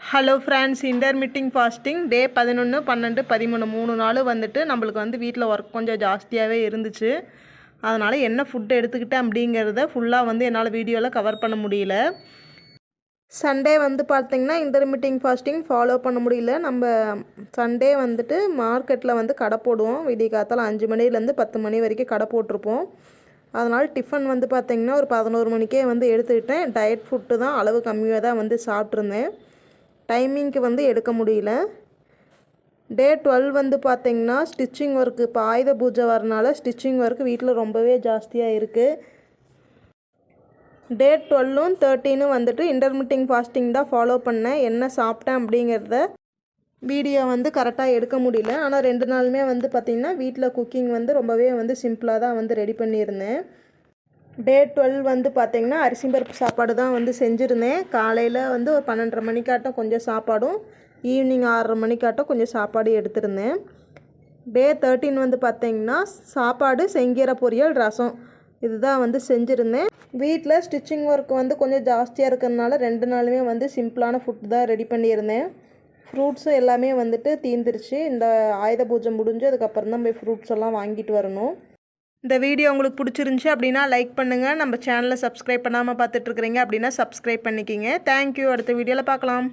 Hello friends intermittent fasting day பதினொன்று பன்னெண்டு பதிமூணு மூணு நாள் வந்துட்டு நம்மளுக்கு வந்து வீட்டில் ஒர்க் கொஞ்சம் ஜாஸ்தியாகவே இருந்துச்சு. அதனால் என்ன ஃபுட் எடுத்துக்கிட்டேன் அப்படிங்கிறத ஃபுல்லாக வந்து என்னால் வீடியோவில் கவர் பண்ண முடியல. சண்டே வந்து பார்த்திங்கன்னா இன்டர்மீட்டிங் ஃபாஸ்டிங் ஃபாலோ பண்ண முடியல. நம்ம சண்டே வந்துட்டு மார்க்கெட்டில் வந்து கடை போடுவோம். விடிய காத்தால் அஞ்சு மணிலேருந்து பத்து மணி வரைக்கும் கடை போட்டிருப்போம். அதனால் டிஃபன் வந்து பார்த்திங்கன்னா ஒரு பதினோரு மணிக்கே வந்து எடுத்துக்கிட்டேன். டயட் ஃபுட்டு தான் அளவு கம்மியாக தான் வந்து சாப்பிட்ருந்தேன் டைமிங்க்கு வந்து எடுக்க முடியல. டே டுவெல் வந்து பார்த்திங்கன்னா ஸ்டிச்சிங் ஒர்க்கு இப்போ ஆயுத பூஜை வரனால ஸ்டிச்சிங் ஒர்க் வீட்டில் ரொம்பவே ஜாஸ்தியாக இருக்குது டே டுவெல்லும் தேர்ட்டீனும் வந்துட்டு இன்டர்மீட்டிங் ஃபாஸ்டிங் தான் ஃபாலோ பண்ணேன். என்ன சாப்பிட்டேன் அப்படிங்கிறத வீடியோ வந்து கரெக்டாக எடுக்க முடியல. ஆனால் ரெண்டு நாளுமே வந்து பார்த்திங்கன்னா வீட்டில் குக்கிங் வந்து ரொம்பவே வந்து சிம்பிளாக தான் வந்து ரெடி பண்ணியிருந்தேன். டே டுவெல் வந்து பார்த்திங்கன்னா அரிசி பருப்பு சாப்பாடு தான் வந்து செஞ்சுருந்தேன். காலையில் வந்து ஒரு பன்னெண்டரை மணிக்காட்டம் கொஞ்சம் சாப்பாடும் ஈவினிங் ஆறரை மணிக்காட்டம் கொஞ்சம் சாப்பாடு எடுத்திருந்தேன். டே தேர்ட்டின் வந்து பார்த்திங்கன்னா சாப்பாடு செங்கீரை பொரியல் ரசம். இதுதான் வந்து செஞ்சுருந்தேன். வீட்டில் ஸ்டிச்சிங் ஒர்க் வந்து கொஞ்சம் ஜாஸ்தியாக இருக்கிறதுனால ரெண்டு நாளுமே வந்து சிம்பிளான ஃபுட் தான் ரெடி பண்ணியிருந்தேன். ஃப்ரூட்ஸும் எல்லாமே வந்துட்டு தீந்துருச்சு இந்த ஆயுத பூஜை முடிஞ்சு அதுக்கப்புறம் தான் போய் ஃப்ரூட்ஸ் எல்லாம் வாங்கிட்டு வரணும். இந்த வீடியோ உங்களுக்கு பிடிச்சிருந்துச்சி அப்படின்னா லைக் பண்ணுங்கள் நம்ம சேனலை சப்ஸ்கிரைப் பண்ணாமல் பார்த்துட்ருக்குறீங்க அப்படின்னா சப்ஸ்கிரைப் பண்ணிக்கிங்க. தேங்க்யூ அடுத்த வீடியோவில் பார்க்கலாம்.